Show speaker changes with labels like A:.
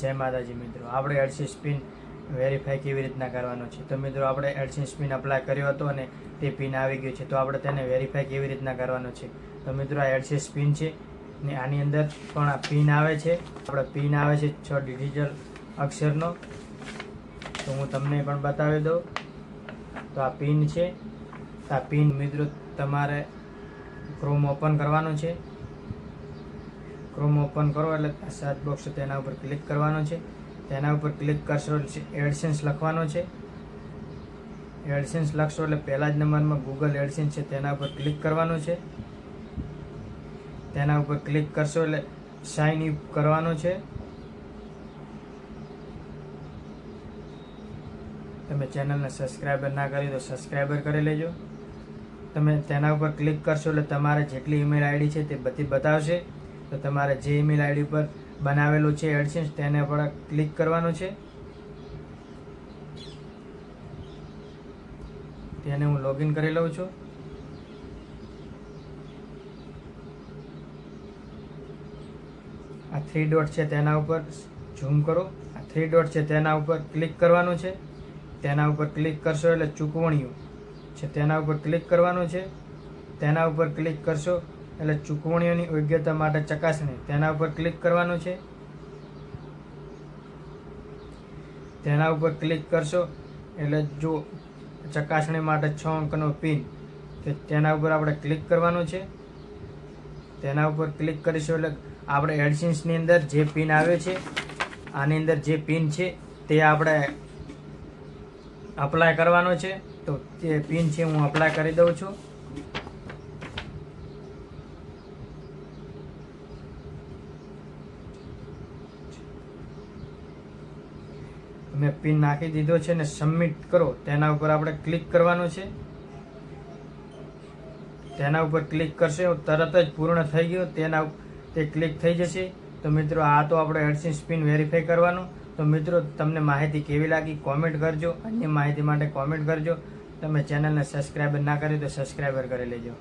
A: જય માતાજી મિત્રો. આપણે એડસી સ્પિન વેરીફાઈ કેવી રીતના કરવાનો છે? તો મિત્રો, આપણે એડસી સ્પિન અપ્લાય કર્યો હતો અને તે પિન આવી ગયું છે. તો આપણે તેને વેરીફાઈ કેવી રીતના કરવાનો છે? તો મિત્રો, આ એડસી સ્પિન છે ને આની અંદર પણ આ પિન આવે છે. આપણે પિન આવે છે છ ડિજિટલ અક્ષરનો. તો હું તમને પણ બતાવી દઉં. તો આ પિન છે. આ પિન મિત્રો, તમારે ક્રોમ ઓપન કરવાનું છે. ક્રોમ ઓપન કરો એટલે સાત બોક્સ તેના ઉપર ક્લિક કરવાનો છે. તેના ઉપર ક્લિક કરશો એડસેન્સ લખવાનો છે. એડસેન્સ લખશો એટલે પહેલા જ નંબરમાં ગૂગલ એડસેન્સ છે તેના ઉપર ક્લિક કરવાનું છે. તેના ઉપર ક્લિક કરશો એટલે સાઇન ઇન કરવાનું છે. તમે ચેનલને સબસ્ક્રાઈબર ના કરી તો સબસ્ક્રાઈબર કરી લેજો. તમે તેના ઉપર ક્લિક કરશો એટલે તમારે જેટલી ઈમેલ આઈડી છે તે બધી બતાવશે. તો તમારે જે ઈમેલ આઈડી પર બનાવેલું છે એડસેન્સ તેને પર ક્લિક કરવાનું છે. તેને હું લોગિન કરી લઉં છું. આ થ્રી ડોટ છે તેના ઉપર ઝૂમ કરો. આ થ્રી ડોટ છે તેના ઉપર ક્લિક કરવાનું છે. તેના ઉપર ક્લિક કરશો એટલે ચૂકવણીઓ છે તેના ઉપર ક્લિક કરવાનું છે. તેના ઉપર ક્લિક કરશો એટલે ચૂકવણીઓની યોગ્યતા માટે ચકાસણી તેના ઉપર ક્લિક કરવાનું છે. તેના ઉપર ક્લિક કરશો એટલે જો ચકાસણી માટે છ અંકનો પિન કે તેના ઉપર આપણે ક્લિક કરવાનું છે. તેના ઉપર ક્લિક કરીશું એટલે આપણે એડસિન્સની અંદર જે પિન આવે છે, આની અંદર જે પિન છે, તે આપણે અપ્લાય કરવાનો છે. તો તે પિન છે હું અપ્લાય કરી દઉં છું. મેં પિન નાખી દીધો છે ને સબમિટ કરો. તેના ઉપર આપણે ક્લિક કરવાનું છે. તેના ઉપર ક્લિક કરશે તરત જ પૂર્ણ થઈ ગયું. તેના તે ક્લિક થઈ જશે. તો મિત્રો, આ તો આપણે એડસિન્સ પિન વેરીફાઈ કરવાનું. તો મિત્રો, તમને માહિતી કેવી લાગી કોમેન્ટ કરજો. અન્ય માહિતી માટે કોમેન્ટ કરજો. તમે ચેનલને સબસ્ક્રાઈબર ના કરી તો સબસ્ક્રાઈબર કરી લેજો.